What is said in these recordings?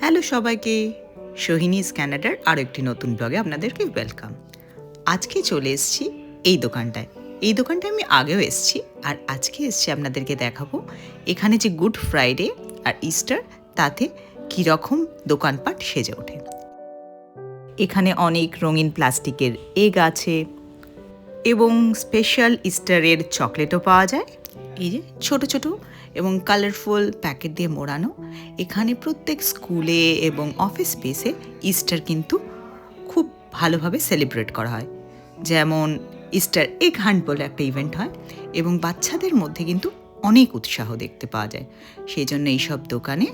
Hello সবাইকে। সোহিনীস ক্যানাডার আরও একটি নতুন ব্লগে আপনাদেরকে ওয়েলকাম আজকে চলে এসেছি এই দোকানটায়। এই দোকানটায় আমি আগেও এসেছি আর আজকে এসেছি আপনাদেরকে দেখাবো এখানে যে গুড ফ্রাইডে আর ইস্টার তাতে কীরকম দোকানপাট সেজে ওঠে। এখানে অনেক রঙিন প্লাস্টিকের এগ আছে এবং স্পেশাল ইস্টারের চকলেটও পাওয়া যায়। এই যে ছোট ছোট এবং কালারফুল প্যাকেট দিয়ে মোড়ানো। এখানে প্রত্যেক স্কুলে এবং অফিস স্পেসে ইস্টার কিন্তু খুব ভালোভাবে সেলিব্রেট করা হয়। যেমন ইস্টার এগ হান্ট বলে একটা ইভেন্ট হয় এবং বাচ্চাদের মধ্যে কিন্তু অনেক উৎসাহ দেখতে পাওয়া যায়। সেই জন্য এইসব দোকানে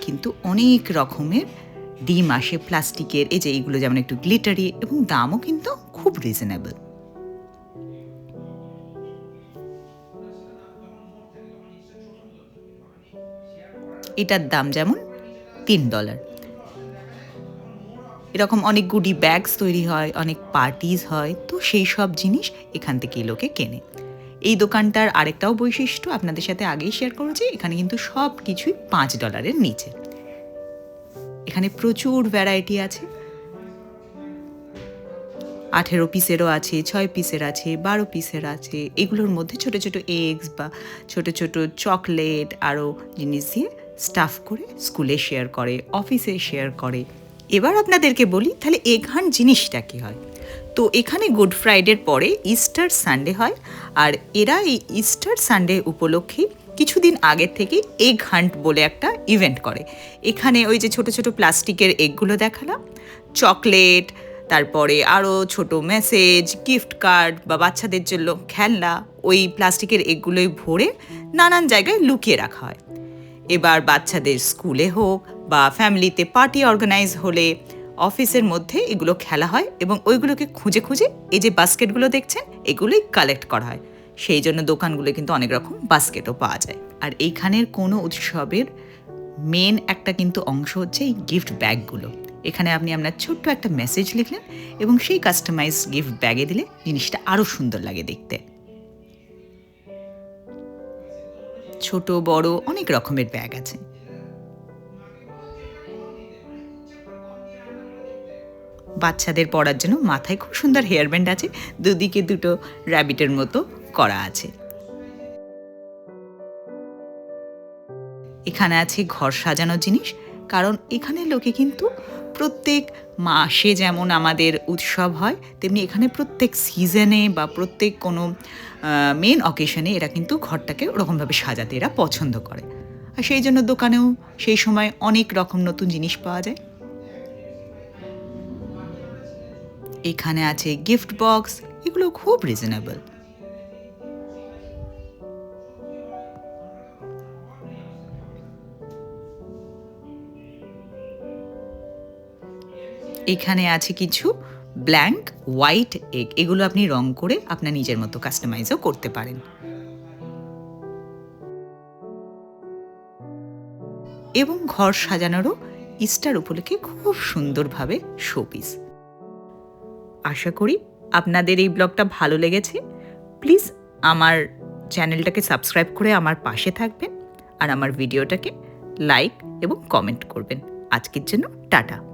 কিন্তু অনেক রকমের ডিম আসে প্লাস্টিকের এই যে এইগুলো যেমন একটু গ্লিটারি এবং দামও কিন্তু খুব রিজনেবল এটার দাম যেমন তিন ডলার এরকম অনেক গুডি ব্যাগস তৈরি হয়, অনেক পার্টিজ হয়, তো সেই সব জিনিস এখান থেকেই লোকে কেনে। এই দোকানটার আরেকটাও বৈশিষ্ট্য আপনাদের সাথে আগেই শেয়ার করেছি এখানে কিন্তু সব কিছুই পাঁচ ডলারের নিচে। এখানে প্রচুর ভ্যারাইটি আছে। আঠেরো পিসেরও আছে, ছয় পিসের আছে, বারো পিসের আছে, এগুলোর মধ্যে ছোট ছোট এগস বা ছোট ছোট চকলেট আরও জিনিস দিয়ে স্টাফ করে স্কুলে শেয়ার করে অফিসে শেয়ার করে। এবার আপনাদেরকে বলি, তাহলে হান্ট জিনিসটা কী হয়? তো এখানে গুড ফ্রাইডের পরে ইস্টার সানডে হয়, আর এরা এই ইস্টার সানডে উপলক্ষে কিছুদিন আগের থেকে এগ হান্ট বলে একটা ইভেন্ট করে। এখানে ওই যে ছোট ছোট প্লাস্টিকের এগগুলো দেখালাম। চকলেট তারপরে আরও ছোট মেসেজ গিফট কার্ড বা বাচ্চাদের জন্য খেলনা, ওই প্লাস্টিকের এগগুলোই ভরে নানান জায়গায় লুকিয়ে রাখা হয়। এবার বাচ্চাদের স্কুলে হোক বা ফ্যামিলিতে পার্টি অর্গানাইজ হলে অফিসের মধ্যে এগুলো খেলা হয় এবং ওইগুলোকে খুঁজে খুঁজে এই যে বাস্কেটগুলো দেখছেন, এগুলোই কালেক্ট করা হয়। সেই জন্য দোকানগুলো কিন্তু অনেক রকম বাস্কেটও পাওয়া যায়। আর এইখানের কোনো উৎসবের মেন একটা কিন্তু অংশ হচ্ছে এই গিফট ব্যাগগুলো এখানে আপনি আপনার ছোট্ট একটা মেসেজ লিখলেন এবং সেই কাস্টমাইজ গিফট ব্যাগে দিলে জিনিসটা আরও সুন্দর লাগে দেখতে। ছোট, বড়, অনেক রকমের ব্যাগ আছে। বাচ্চাদের পড়ার জন্য মাথায় খুব সুন্দর হেয়ার ব্যান্ড আছে, দুদিকে দুটো র্যাবিটের মতো করা আছে। এখানে আছে ঘর সাজানোর জিনিস কারণ এখানে লোকে কিন্তু প্রত্যেক মাসে যেমন আমাদের উৎসব হয়, তেমনি এখানে প্রত্যেক সিজনে বা প্রত্যেক কোনো মেন অকেশনে এরা কিন্তু ঘরটাকে ওরকমভাবে সাজাতে এরা পছন্দ করে। আর সেই জন্য দোকানেও সেই সময় অনেক রকম নতুন জিনিস পাওয়া যায়। এখানে আছে গিফট বক্স এগুলো খুব রিজনেবল এখানে আছে কিছু ব্ল্যাঙ্ক হোয়াইট এগ এগুলো আপনি রং করে আপনার নিজের মতো কাস্টমাইজও করতে পারেন। এবং ঘর সাজানোরও ইস্টার উপলক্ষে খুব সুন্দরভাবে শোপিস আশা করি আপনাদের এই ব্লগটা ভালো লেগেছে। প্লিজ আমার চ্যানেলটাকে সাবস্ক্রাইব করে আমার পাশে থাকবেন। আর আমার ভিডিওটাকে লাইক এবং কমেন্ট করবেন। আজকের জন্য টাটা।